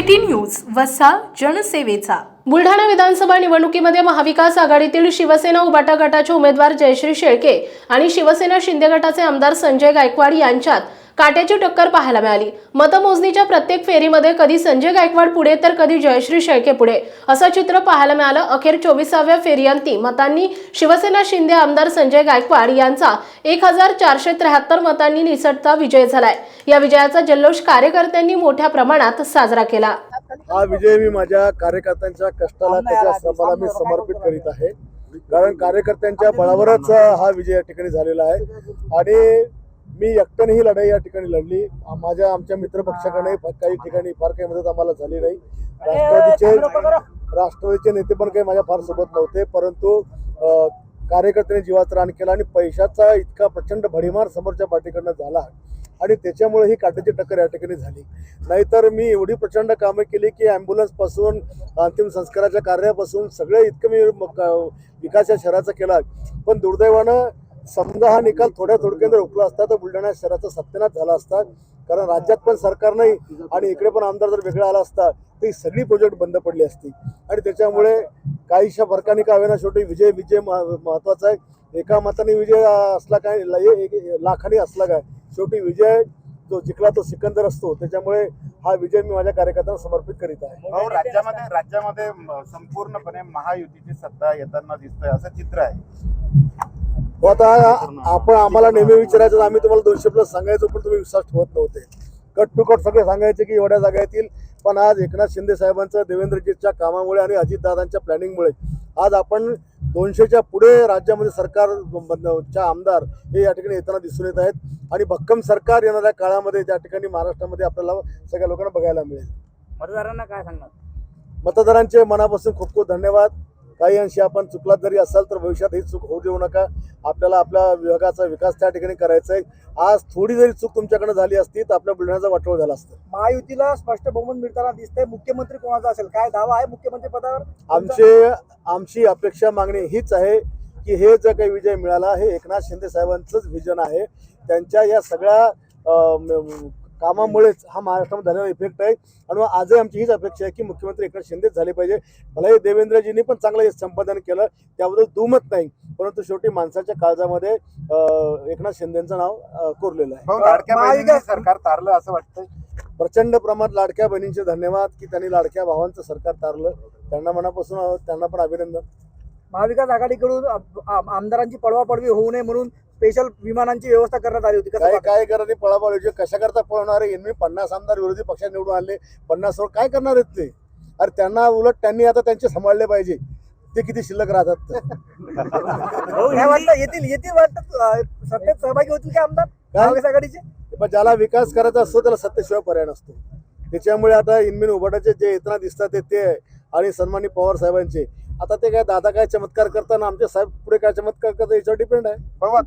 City news वसा जनसेवेचा. बुलढाणा विधानसभा निवडणुकीमध्ये महाविकास आघाडीतील शिवसेना उबाटा गटाचे उमेदवार जयश्री शेळके आणि शिवसेना शिंदे गटाचे आमदार संजय गायकवाड यांच्यात काट्याची टक्कर पाहायला मिळाली. मतमोजणीच्या प्रत्येक फेरीमध्ये कधी संजय गायकवाड पुढे तर कधी जयश्री शेळके पुढे. असं चित्र पाहायला मिळालं. अखेर चोवीसाव्या फेरीअंती मतांनी शिवसेना शिंदे आमदार संजय गायकवाड यांचा एक हजार चारशे त्र्याहत्तर मतांनी निसटता विजय झालाय. या विजयाचा जल्लोष कार्यकर्त्यांनी मोठ्या प्रमाणात साजरा केला. हा विजय मी माझ्या कार्यकर्त्यांच्या कष्टाला त्याच्या श्रमाला मी समर्पित करीत आहे. कारण कार्यकर्त्यांच्या बळावरच हा विजय या ठिकाणी झालेला आहे. आणि मी एकट्याने ही लढाई या ठिकाणी लढली. माझ्या आमच्या मित्रपक्षाकडे काही ठिकाणी फार काही मदत आम्हाला झाली नाही. राष्ट्रवादीचे राष्ट्रवादीचे नेते पण काही माझ्या फार सोबत नव्हते परंतु कार्यकर्त्यांनी जीवात रान केला आणि पैशाचा इतका प्रचंड भडीमार समोरच्या पार्टीकडनं झाला. आणि त्याच्यामुळे ही काट्याची टक्कर या ठिकाणी झाली. नाहीतर मी एवढी प्रचंड कामं केली की ॲम्ब्युलन्सपासून अंतिम संस्काराच्या कार्यापासून सगळे इतकं मी विकास या शहराचा केला. पण दुर्दैवानं समजा हा निकाल थोड्या थोडक्यात रोखला असता तर बुलढाणा शहराचा सत्यानाश झाला असता. कारण राज्यात पण सरकार नाही आणि इकडे पण आमदार जर वेगळा आला असता तर ही सगळी प्रोजेक्ट बंद पडली असती. आणि त्याच्यामुळे काहीशा फरकाने का होईना शेवटी विजय विजय महत्त्वाचा आहे. एका मताने विजय असला काय एक- लाखाने असला काय शेवटी विजय जो जिंकला तो सिकंदर असतो. त्याच्यामुळे हा विजय मी माझ्या कार्यकर्त्यांना समर्पित करीत आहे. राज्यामध्ये राज्यामध्ये संपूर्णपणे महायुतीची सत्ता येताना दिसतंय असं चित्र आहे. हो आता आपण आम्हाला नेहमी विचारायचं आम्ही तुम्हाला दोनशे प्लस सांगायचो पण तुम्ही विश्वास ठेवत नव्हते. कट टू कट सगळे सांगायचे की एवढ्या जागा येतील. पण आज एकनाथ शिंदे साहेबांचं देवेंद्रजीच्या कामामुळे आणि अजितदादांच्या प्लॅनिंगमुळे आज आपण दोनशेच्या पुढे राज्यामध्ये सरकार च्या आमदार हे या ठिकाणी येताना दिसून येत आहेत. आणि भक्कम सरकार येणाऱ्या काळामध्ये त्या ठिकाणी महाराष्ट्रामध्ये आपल्याला सगळ्या लोकांना बघायला मिळेल. मतदारांना काय सांगणार? मतदारांचे मनापासून खूप खूप धन्यवाद. काही अंशी आपण चुकलात जरी असाल तर भविष्यात ही चूक होऊ देऊ नका. आपल्याला आपल्या विभागाचा विकास त्या ठिकाणी करायचा आहे. आज थोडी जरी चूक तुमच्याकडे झाली असती तर आपल्या बुलढाण्याचा वाटोळ झाला असतं. महायुतीला स्पष्ट बहुमत मिळताना दिसतंय. मुख्यमंत्री कोणाचा असेल? काय दावा आहे मुख्यमंत्री पदावर आमचे आमची अपेक्षा मागणी हीच आहे की हे जे काही विजय मिळाला हे एकनाथ शिंदे साहेबांचंच विजन आहे. त्यांच्या या सगळ्या कामामुळेच हा महाराष्ट्रामध्ये झालेला इफेक्ट आहे. आणि आजही आमची हीच अपेक्षा आहे की मुख्यमंत्री एकनाथ शिंदेच झाले पाहिजे. भलाही देवेंद्रजींनी पण चांगलं हे संपादन केलं त्याबद्दल दुमत नाही. परंतु शेवटी माणसाच्या काळजामध्ये एकनाथ शिंदेचं नाव कोरलेलं आहे. सरकार तारलं असं वाटतंय? प्रचंड प्रमाणात लाडक्या बहिणींचे धन्यवाद की त्यांनी लाडक्या भावांचं सरकार तारलं. त्यांना मनापासून त्यांना पण अभिनंदन. महाविकास आघाडीकडून आमदारांची पळवापळवी होऊ नये म्हणून स्पेशल विमानांची व्यवस्था करण्यात आली होती. काय? काय करत पळापळ कशा करता पळवणार आहे? पन्नास आमदार विरोधी पक्षात निवडून आणले. पन्नास वर काय करणार आहेत ते? अरे त्यांना उलट त्यांनी आता त्यांचे सांभाळले पाहिजे. ते किती शिल्लक राहतात वाटतं येतील येतील वाटतं? सत्तेत सहभागी होतील का आमदार? महाविकास आघाडीचे? पण ज्याला विकास करायचा असतो त्याला सत्तेशिवाय पर्याय नसतो. त्याच्यामुळे आता इनमिन उभाटाचे जे येतना दिसतात ते. आणि सन्मानी पवार साहेबांचे. आता ते काय दादा काय चमत्कार करताना आमचे साहेब पुढे काय चमत्कार करतात याच्यावर डिपेंड आहे. बरोबर